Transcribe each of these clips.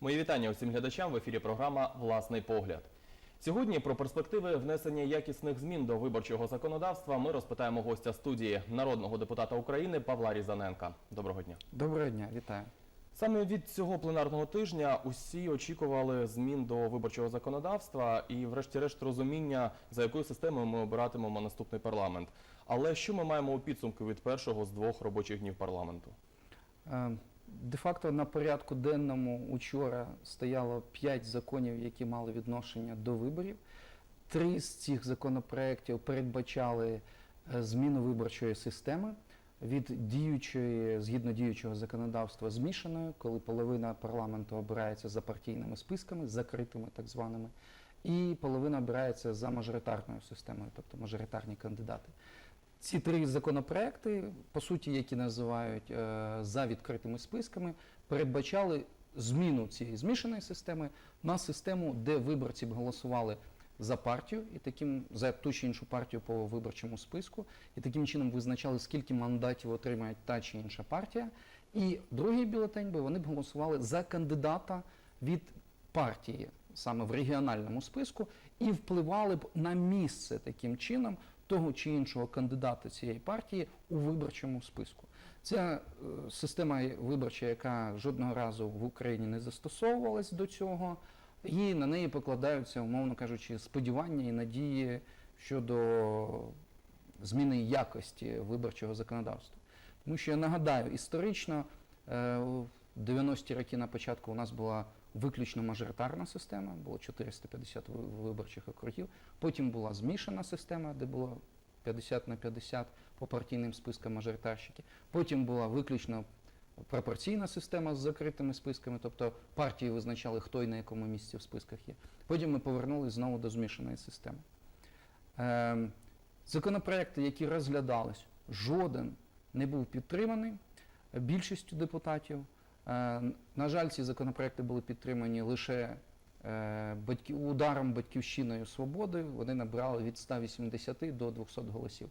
Мої вітання усім глядачам в ефірі програма Власний погляд. Сьогодні про перспективи внесення якісних змін до виборчого законодавства ми розпитаємо гостя студії народного депутата України Павла Різаненка. Доброго дня. Доброго дня, вітаю. Саме від цього пленарного тижня усі очікували змін до виборчого законодавства і, врешті-решт, розуміння, за якою системою ми обиратимемо наступний парламент. Але що ми маємо у підсумку від першого з двох робочих днів парламенту? Е, Де-факто на порядку денному учора стояло 5 законів, які мали відношення до виборів. Три з цих законопроєктів передбачали е, зміну виборчої системи від діючої, згідно діючого законодавства, змішаної, коли половина парламенту обирається за партійними списками, закритими так званими, і половина обирається за мажоритарною системою, тобто мажоритарні кандидати. Ці три законопроекти, по суті, які називають е, за відкритими списками, передбачали зміну цієї змішаної системи на систему, де виборці б голосували за партію і таким за ту чи іншу партію по виборчому списку, і таким чином визначали, скільки мандатів отримає та чи інша партія. І другий бюлетень би вони б голосували за кандидата від партії саме в регіональному списку, і впливали б на місце таким чином того чи іншого кандидата цієї партії у виборчому списку. Ця е, система виборча, яка жодного разу в Україні не застосовувалась до цього, і на неї покладаються, умовно кажучи, сподівання і надії щодо зміни якості виборчого законодавства. Тому що я нагадаю, історично е, в 90-ті роки на початку у нас була виключно мажоритарна система, було 450 виборчих округів. Потім була змішана система, де було 50 на 50 по партійним спискам мажоритарщики. Потім була виключно пропорційна система з закритими списками, тобто партії визначали, хто і на якому місці в списках є. Потім ми повернулися знову до змішаної системи. Ем, Законопроекти, які розглядались, жоден не був підтриманий більшістю депутатів. Е, На жаль, ці законопроекти були підтримані лише е, ударом батьківщиною свободи. Вони набрали від 180 до 200 голосів.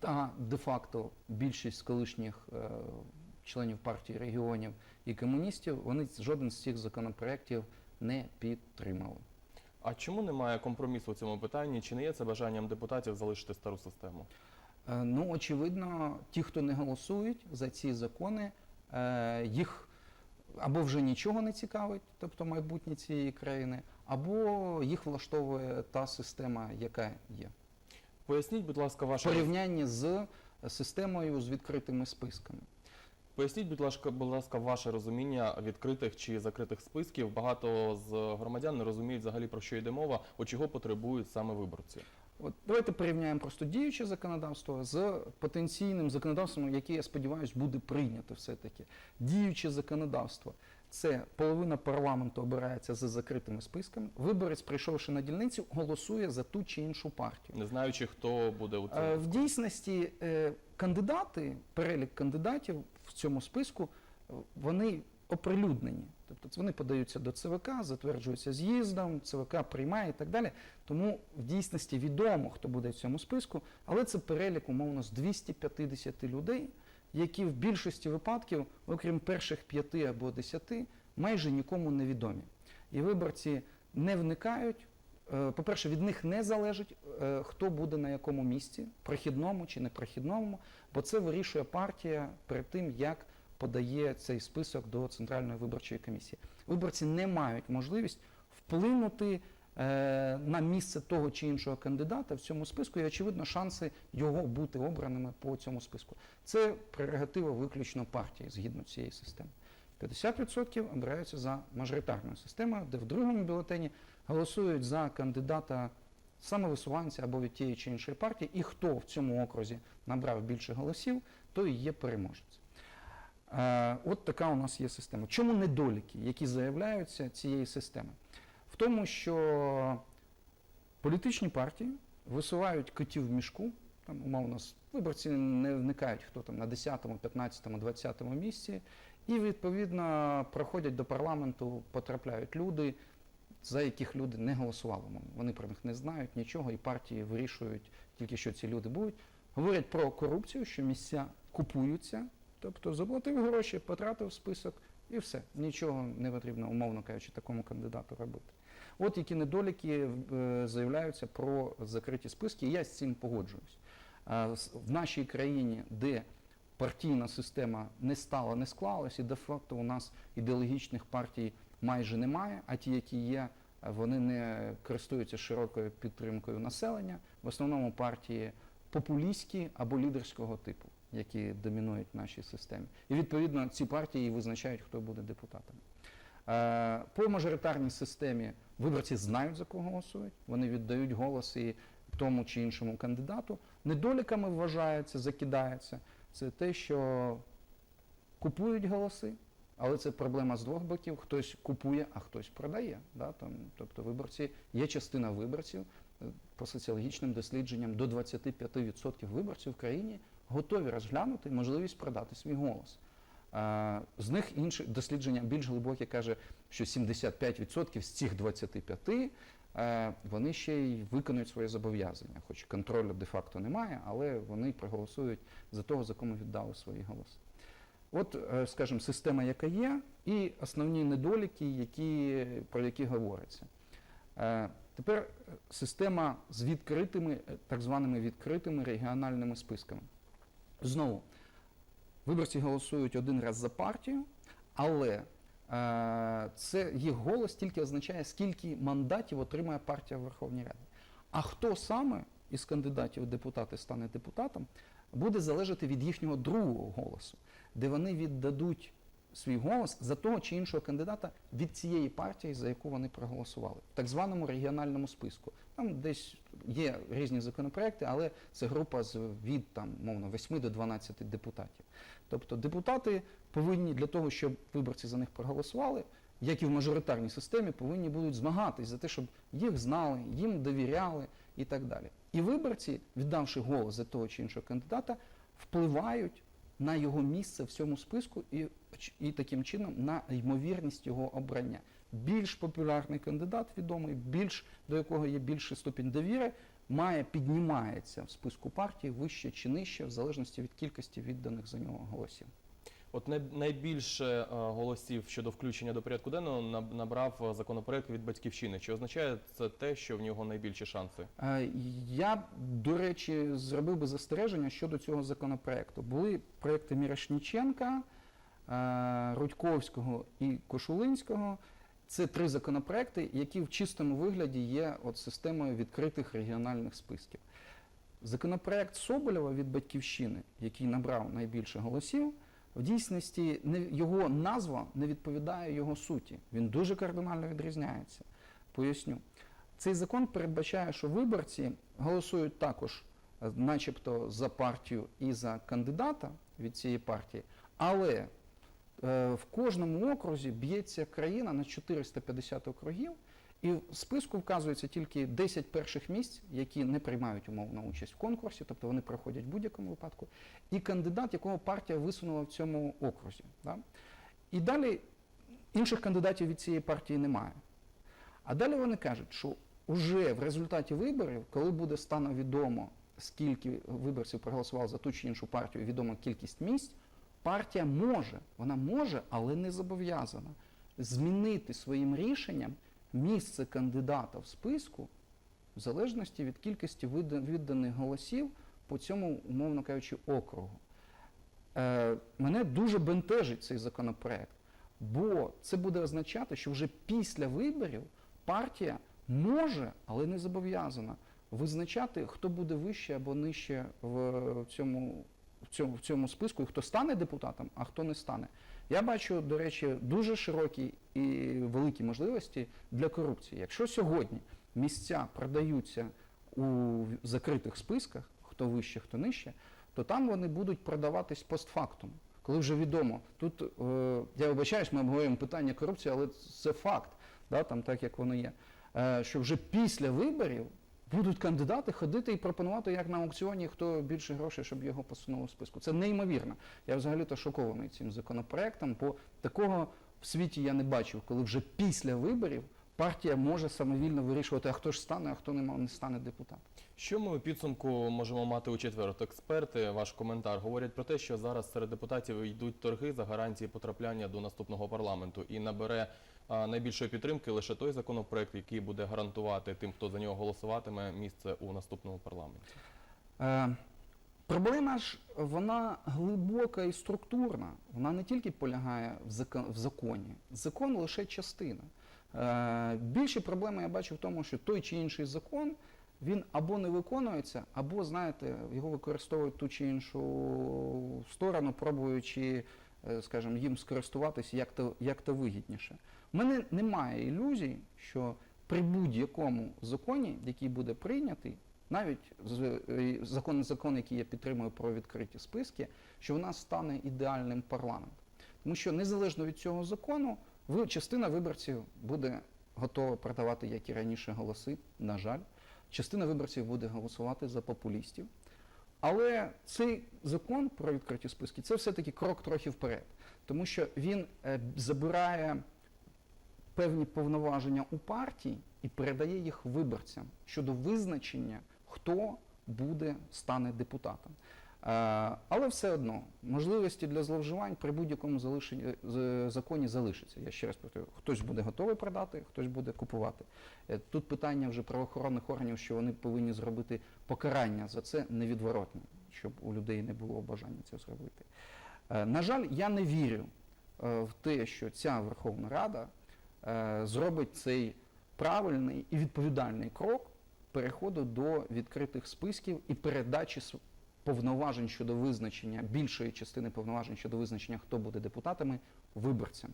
Та де-факто більшість колишніх е, членів партії регіонів і комуністів вони жоден з цих законопроєктів не підтримали. А чому немає компромісу у цьому питанні? Чи не є це бажанням депутатів залишити стару систему? Ну, очевидно, ті, хто не голосують за ці закони, їх або вже нічого не цікавить, тобто майбутнє цієї країни, або їх влаштовує та система, яка є. Поясніть, будь ласка, ваше порівнянні з системою з відкритими списками. Поясніть, будь ласка, будь ласка, ваше розуміння відкритих чи закритих списків. Багато з громадян не розуміють взагалі про що йде мова, от чого потребують саме виборці. От давайте порівняємо просто діюче законодавство з потенційним законодавством, яке, я сподіваюся, буде прийнято все-таки. Діюче законодавство це половина парламенту обирається за закритими списками. Виборець, прийшовши на дільницю, голосує за ту чи іншу партію. Не знаючи, хто буде у Е. В дійсності е, кандидати, перелік кандидатів в цьому списку, е, вони оприлюднені. Тобто вони подаються до ЦВК, затверджуються з'їздом, ЦВК приймає і так далі. Тому в дійсності відомо, хто буде в цьому списку, але це перелік умовно з 250 людей, які в більшості випадків, окрім перших п'яти або десяти, майже нікому не відомі. І виборці не вникають. Е, По-перше, від них не залежить, е, хто буде на якому місці, прохідному чи непрохідному, бо це вирішує партія перед тим, як подає цей список до Центральної виборчої комісії. Виборці не мають можливість вплинути е, на місце того чи іншого кандидата в цьому списку, і очевидно, шанси його бути обраними по цьому списку. Це прерогатива виключно партії згідно цієї системи. 50% обираються за мажоритарною системою, де в другому бюлетені голосують за кандидата самовисуванця або від тієї чи іншої партії, і хто в цьому окрузі набрав більше голосів, той і є переможець. Е, От така у нас є система. Чому недоліки, які заявляються цієї системи? В тому, що політичні партії висувають котів в мішку, там, умовно, виборці не вникають, хто там на 10, 15, 20 місці, і відповідно проходять до парламенту, потрапляють люди, за яких люди не голосували. Вони про них не знають нічого, і партії вирішують тільки, що ці люди будуть. Говорять про корупцію, що місця купуються, тобто заплатив гроші, потратив список І все. Нічого не потрібно, умовно кажучи, такому кандидату робити. От які недоліки е, заявляються про закриті списки, я з цим погоджуюсь. В нашій країні, де партійна система не стала, не склалась, і де-факто у нас ідеологічних партій майже немає, а ті, які є, вони не користуються широкою підтримкою населення. В основному партії популістські або лідерського типу, які домінують в нашій системі. І відповідно ці партії визначають, хто буде депутатом. Е, По мажоритарній системі виборці знають, за кого голосують, вони віддають голоси тому чи іншому кандидату. Недоліками вважається, закидається. Це те, що купують голоси, але це проблема з двох боків. Хтось купує, а хтось продає. Да? Там, тобто виборці, є частина виборців е, по соціологічним дослідженням до 25% виборців в країні готові розглянути можливість продати свій голос. Е, З них інші дослідження більш глибокі каже, що 75% з цих 25% е, вони ще й виконують своє зобов'язання, хоч контролю де-факто немає, але вони проголосують за того, за кому віддали свої голоси. От, е, скажімо, система, яка є, і основні недоліки, які, про які говориться. Тепер система з відкритими, так званими відкритими регіональними списками. Знову, виборці голосують один раз за партію, але е, це їх голос тільки означає, скільки мандатів отримає партія в Верховній Раді. А хто саме із кандидатів депутати стане депутатом, буде залежати від їхнього другого голосу, де вони віддадуть свій голос за того чи іншого кандидата від цієї партії, за яку вони проголосували, в так званому регіональному списку. Там десь є різні законопроекти, але це група з від там, мовно 8 до 12 депутатів. Тобто депутати повинні для того, щоб виборці за них проголосували, як і в мажоритарній системі, повинні будуть змагатись за те, щоб їх знали, їм довіряли і так далі. І виборці, віддавши голос за того чи іншого кандидата, впливають на його місце в цьому списку і, і таким чином на ймовірність його обрання. Більш популярний кандидат, відомий, більш до якого є більший ступінь довіри, має піднімається в списку партії вище чи нижче, в залежності від кількості відданих за нього голосів. От най- найбільше е, голосів щодо включення до порядку денного наб- набрав е, законопроект від батьківщини. Чи означає це те, що в нього найбільші шанси? Е, Я, до речі, зробив би застереження щодо цього законопроекту. Були проекти Мірошніченка, е, Рудьковського і Кошулинського. Це три законопроекти, які в чистому вигляді є от системою відкритих регіональних списків. Законопроект Соболєва від Батьківщини, який набрав найбільше голосів, в дійсності його назва не відповідає його суті. Він дуже кардинально відрізняється. Поясню. Цей закон передбачає, що виборці голосують також, е, начебто, за партію і за кандидата від цієї партії, але е, в кожному окрузі б'ється країна на 450 округів, і в списку вказується тільки 10 перших місць, які не приймають умовно участь в конкурсі, тобто вони проходять в будь-якому випадку, і кандидат, якого партія висунула в цьому окрузі. Да? І далі інших кандидатів від цієї партії немає. А далі вони кажуть, що вже в результаті виборів, коли буде стане відомо, скільки виборців проголосувало за ту чи іншу партію, відома кількість місць, партія може, вона може, але не зобов'язана змінити своїм рішенням місце кандидата в списку в залежності від кількості відданих голосів по цьому, умовно кажучи, округу. Е, мене дуже бентежить цей законопроект, бо це буде означати, що вже після виборів партія може, але не зобов'язана визначати, хто буде вище або нижче в в цьому, в цьому списку, хто стане депутатом, а хто не стане. Я бачу, до речі, дуже широкі і великі можливості для корупції. Якщо сьогодні місця продаються у закритих списках, хто вище, хто нижче, то там вони будуть продаватись постфактум. Коли вже відомо, тут е, я вибачаюсь, ми обговорюємо питання корупції, але це факт, да, там так як воно є. Е, що вже після виборів будуть кандидати ходити і пропонувати, як на аукціоні, хто більше грошей, щоб його посунули в списку. Це неймовірно. Я взагалі-то шокований цим законопроектом, бо такого в світі я не бачив, коли вже після виборів партія може самовільно вирішувати, а хто ж стане, а хто не стане депутатом. Що ми у підсумку можемо мати у четвер? Експерти, ваш коментар, говорять про те, що зараз серед депутатів йдуть торги за гарантії потрапляння до наступного парламенту і набере а, найбільшої підтримки лише той законопроект, який буде гарантувати тим, хто за нього голосуватиме, місце у наступному парламенті. Е, проблема ж вона глибока і структурна. Вона не тільки полягає в, закон, в законі. Закон лише частина. Е, більші проблеми я бачу в тому, що той чи інший закон він або не виконується, або, знаєте, його використовують ту чи іншу сторону, пробуючи, е, скажімо, їм скористуватися як то, як то вигідніше. У мене немає ілюзій, що при будь-якому законі, який буде прийнятий, навіть е, закон, закон, який я підтримую про відкриті списки, що в нас стане ідеальним парламентом. Тому що незалежно від цього закону, частина виборців буде готова продавати, як і раніше, голоси, на жаль. Частина виборців буде голосувати за популістів. Але цей закон про відкриті списки це все-таки крок трохи вперед, тому що він е, забирає певні повноваження у партії і передає їх виборцям щодо визначення, хто буде стане депутатом. Е, Але все одно можливості для зловживань при будь-якому залишенні- законі залишаться. Я ще раз повторюю, хтось буде готовий продати, хтось буде купувати. Е, Тут питання вже правоохоронних органів, що вони повинні зробити покарання за це невідворотне, щоб у людей не було бажання це зробити. Е, На жаль, я не вірю в те, що ця Верховна Рада зробить цей правильний і відповідальний крок переходу до відкритих списків і передачі повноважень щодо визначення більшої частини повноважень щодо визначення, хто буде депутатами, виборцям.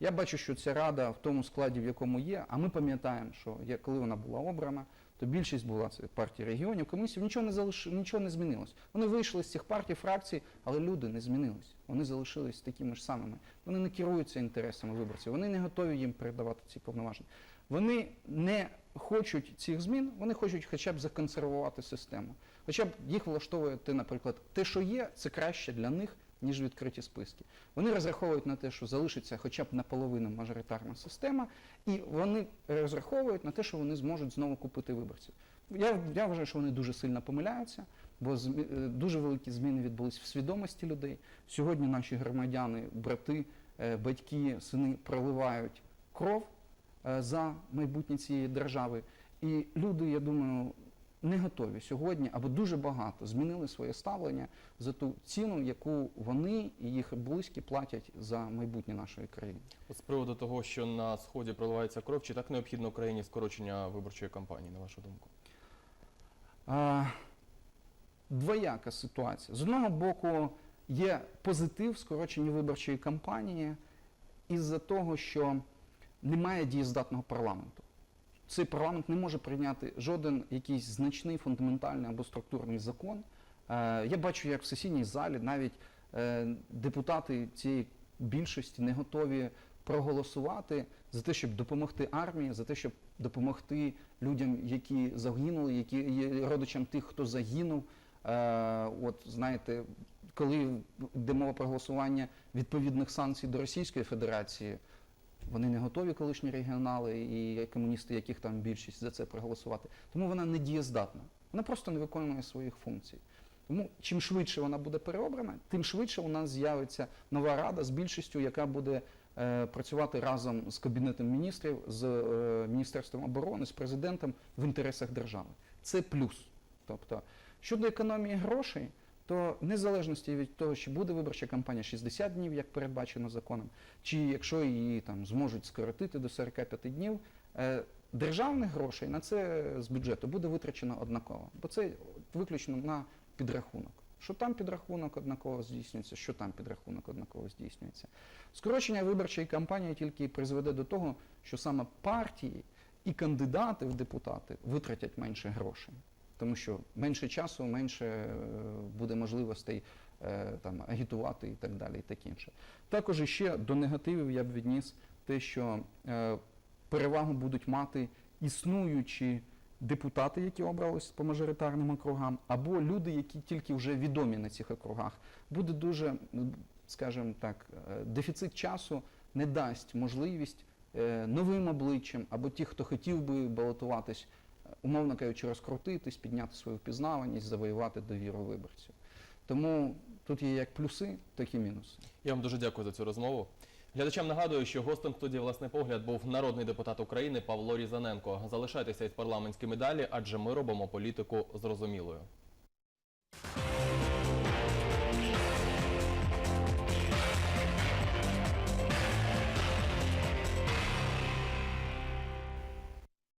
Я бачу, що ця рада в тому складі, в якому є, а ми пам'ятаємо, що коли вона була обрана, то більшість була це партії регіонів, комуністів, нічого не залиш... нічого не змінилось. Вони вийшли з цих партій, фракцій, але люди не змінились. Вони залишились такими ж самими. Вони не керуються інтересами виборців, вони не готові їм передавати ці повноваження. Вони не хочуть цих змін, вони хочуть хоча б законсервувати систему. Хоча б їх влаштовує те, наприклад, те, що є, це краще для них, ніж відкриті списки. Вони розраховують на те, що залишиться хоча б наполовину мажоритарна система, і вони розраховують на те, що вони зможуть знову купити виборців. Я, я вважаю, що вони дуже сильно помиляються, бо змі- е, дуже великі зміни відбулись в свідомості людей. Сьогодні наші громадяни, брати, е, батьки, сини проливають кров за майбутнє цієї держави. І люди, я думаю, не готові сьогодні або дуже багато змінили своє ставлення за ту ціну, яку вони і їх близькі платять за майбутнє нашої країни. От з приводу того, що на сході проливається кров, чи так необхідно Україні скорочення виборчої кампанії, на вашу думку? А, двояка ситуація. З одного боку, є позитив скорочення виборчої кампанії із-за того, що немає дієздатного парламенту. Цей парламент не може прийняти жоден якийсь значний фундаментальний або структурний закон. Е, Я бачу, як в сесійній залі навіть е, депутати цієї більшості не готові проголосувати за те, щоб допомогти армії, за те, щоб допомогти людям, які загинули, які є родичам тих, хто загинув. Е, От знаєте, коли йде мова про голосування відповідних санкцій до Російської Федерації, вони не готові колишні регіонали і комуністи, яких там більшість за це проголосувати. Тому вона не дієздатна. Вона просто не виконує своїх функцій. Тому чим швидше вона буде переобрана, тим швидше у нас з'явиться нова рада з більшістю, яка буде е, працювати разом з кабінетом міністрів, з е, міністерством оборони, з президентом в інтересах держави. Це плюс. Тобто, щодо економії грошей, то в незалежності від того, чи буде виборча кампанія 60 днів, як передбачено законом, чи якщо її там зможуть скоротити до 45 днів, е, державних грошей на це з бюджету буде витрачено однаково, бо це виключно на підрахунок. Що там підрахунок однаково здійснюється, що там підрахунок однаково здійснюється. Скорочення виборчої кампанії тільки призведе до того, що саме партії і кандидати в депутати витратять менше грошей. Тому що менше часу, менше е, буде можливостей е, там, агітувати і так далі, і таке інше. Також ще до негативів я б відніс те, що е, перевагу будуть мати існуючі депутати, які обрались по мажоритарним округам, або люди, які тільки вже відомі на цих округах. Буде дуже, скажімо так, дефіцит часу не дасть можливість новим обличчям, або ті, хто хотів би балотуватись, умовно кажучи, розкрутитись, підняти свою впізнаваність, завоювати довіру виборців. Тому тут є як плюси, так і мінуси. Я вам дуже дякую за цю розмову. Глядачам нагадую, що гостем студії власний погляд був народний депутат України Павло Різаненко. Залишайтеся із парламентськими далі, адже ми робимо політику зрозумілою.